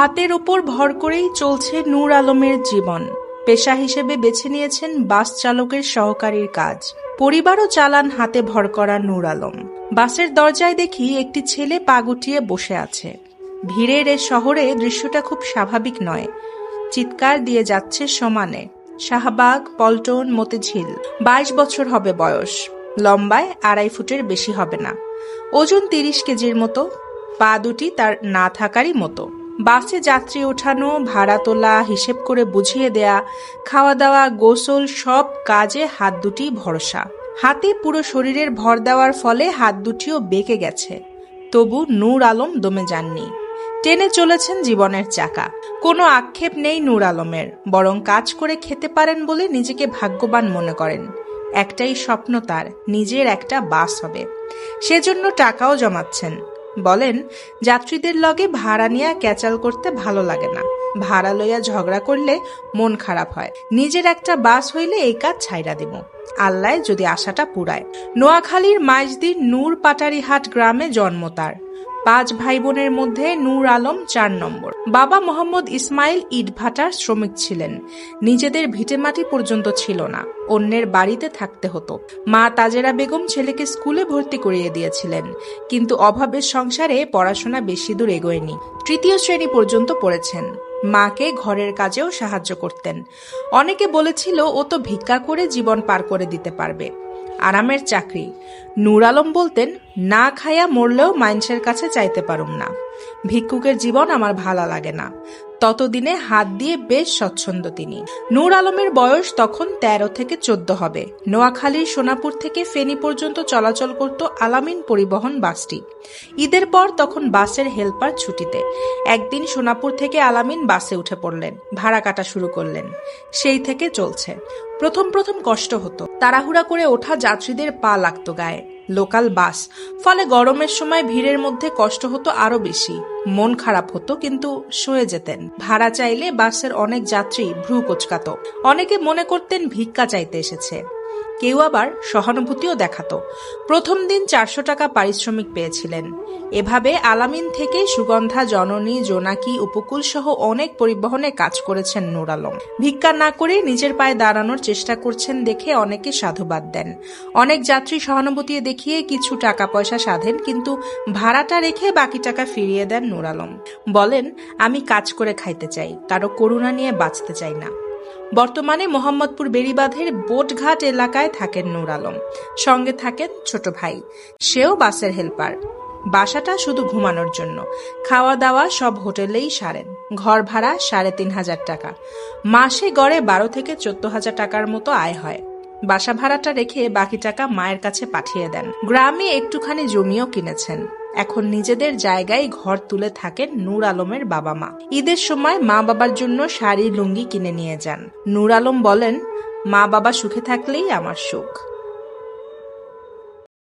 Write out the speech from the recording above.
হাতের ওপর ভর করেই চলছে নূর আলমের জীবন। পেশা হিসেবে বেছে নিয়েছেন বাস চালকের সহকারীর কাজ। পরিবারও চালান হাতে ভর করা নূর আলম। বাসের দরজায় দেখি একটি ছেলে পা গুটিয়ে বসে আছে। ভিড়ের এ শহরে দৃশ্যটা খুব স্বাভাবিক নয়। চিৎকার দিয়ে যাচ্ছে সমানে। শাহবাগ, পল্টন, মতিঝিল। বাইশ বছর হবে বয়স। লম্বায় আড়াই ফুটের বেশি হবে না। ওজন তিরিশ কেজির মতো। পা দুটি তার না থাকারই মতো। বাসে যাত্রী ওঠানো, ভাড়া তোলা, হিসেব করে বুঝিয়ে দেয়া, খাওয়া দাওয়া, গোসল সব কাজে হাত দুটি ভরসা। হাতে পুরো শরীরের ভর দেওয়ার ফলে হাত দুটিও বেঁকে গেছে। তবু নূর আলম দমে যাননি। টেনে চলেছেন জীবনের চাকা। কোনো আক্ষেপ নেই নূর আলমের। বরং কাজ করে খেতে পারেন বলে নিজেকে ভাগ্যবান মনে করেন। একটাই স্বপ্ন তার, নিজের একটা বাস হবে। সেজন্য টাকাও জমাচ্ছেন। বলেন, যাত্রীদের লগে ভাড়া নিয়ে ক্যাচাল করতে ভালো লাগে না। ভাড়া লইয়া ঝগড়া করলে মন খারাপ হয়। নিজের একটা বাস হইলে এই কাজ ছাইরা দিব আল্লাহ যদি আশাটা পুরায়। নোয়াখালীর মাইজদির নূর পাটারিহাট গ্রামে জন্ম তার। পাঁচ ভাই বোনের মধ্যে নূর আলম চার নম্বর। বাবা মোহাম্মদ ইসমাইল ইটভাটার শ্রমিক ছিলেন। নিজেদের ভিটেমাটি পর্যন্ত ছিল না। অন্যের বাড়িতে থাকতে হতো। মা তাজেরা বেগম ছেলেকে স্কুলে ভর্তি করিয়ে দিয়েছিলেন। কিন্তু অভাবের সংসারে পড়াশোনা বেশি দূর এগোয়নি। তৃতীয় শ্রেণি পর্যন্ত পড়েছেন। মাকে ঘরের কাজেও সাহায্য করতেন। অনেকে বলেছিল, ও তো ভিক্ষা করে জীবন পার করে দিতে পারবে। আরামের চাকরি। নূর আলম বলতেন, না খাইয়া মরলেও মাইন্সের কাছে চাইতে পারুম না। ভিক্ষুকের জীবন আমার ভালো লাগে না। ততদিনে হাত দিয়ে বেশ স্বচ্ছন্দ তিনি। নূর আলমের বয়স তখন ১৩ থেকে চোদ্দ হবে। নোয়াখালীর সোনাপুর থেকে ফেনী পর্যন্ত চলাচল করত আলামিন পরিবহন বাসটি। ঈদের পর তখন বাসের হেল্পার ছুটিতে। একদিন সোনাপুর থেকে আলামিন বাসে উঠে পড়লেন, ভাড়া কাটা শুরু করলেন। সেই থেকে চলছে। প্রথম প্রথম কষ্ট হতো। তাড়াহুড়া করে ওঠা যাত্রীদের পা লাগত গায়ে। Local bus. ফলে গরমের সময় ভিড়ের মধ্যে কষ্ট হতো আরও বেশি। মন খারাপ হতো, কিন্তু শুয়ে যেতেন। ভাড়া চাইলে বাসের অনেক যাত্রী ভ্রু কোচকাত। অনেকে মনে করতেন ভিক্ষা চাইতে এসেছে। কেউ আবার সহানুভূতিও দেখাতো। প্রথম দিন চারশো টাকা পারিশ্রমিক পেয়েছিলেন। এভাবে আলামিন থেকে সুগন্ধা, জননী, জোনাকি উপকূল সহ অনেক পরিবহনে কাজ করেছেন নূর আলম। ভিক্ষা না করে নিজের পায়ে দাঁড়ানোর চেষ্টা করছেন দেখে অনেকে সাধুবাদ দেন। অনেক যাত্রী সহানুভূতি দেখিয়ে কিছু টাকা পয়সা সাধেন, কিন্তু ভাড়াটা রেখে বাকি টাকা ফিরিয়ে দেন নূর আলম। বলেন, আমি কাজ করে খাইতে চাই, কারও করুণা নিয়ে বাঁচতে চাই না। বর্তমানে মোহাম্মদপুর বেড়িবাঁধের বোটঘাট এলাকায় থাকেন নূর আলম। সঙ্গে থাকেন ছোট ভাই। সেও বাসের হেল্পার। বাসাটা শুধু ঘুমানোর জন্য। খাওয়া দাওয়া সব হোটেলেই সারেন। ঘর ভাড়া সাড়ে তিন হাজার টাকা। মাসে গড়ে বারো থেকে চোদ্দ হাজার টাকার মতো আয় হয়। বাসা ভাড়াটা রেখে বাকি টাকা মায়ের কাছে পাঠিয়ে দেন। গ্রামে একটুখানি জমিও কিনেছেন। এখন নিজেদের জায়গায় ঘর তুলে থাকেন নূর আলমের বাবা মা। ঈদের সময় মা বাবার জন্য শাড়ি, লুঙ্গি কিনে নিয়ে যান। নূর আলম বলেন, মা বাবা সুখে থাকলেই আমার সুখ।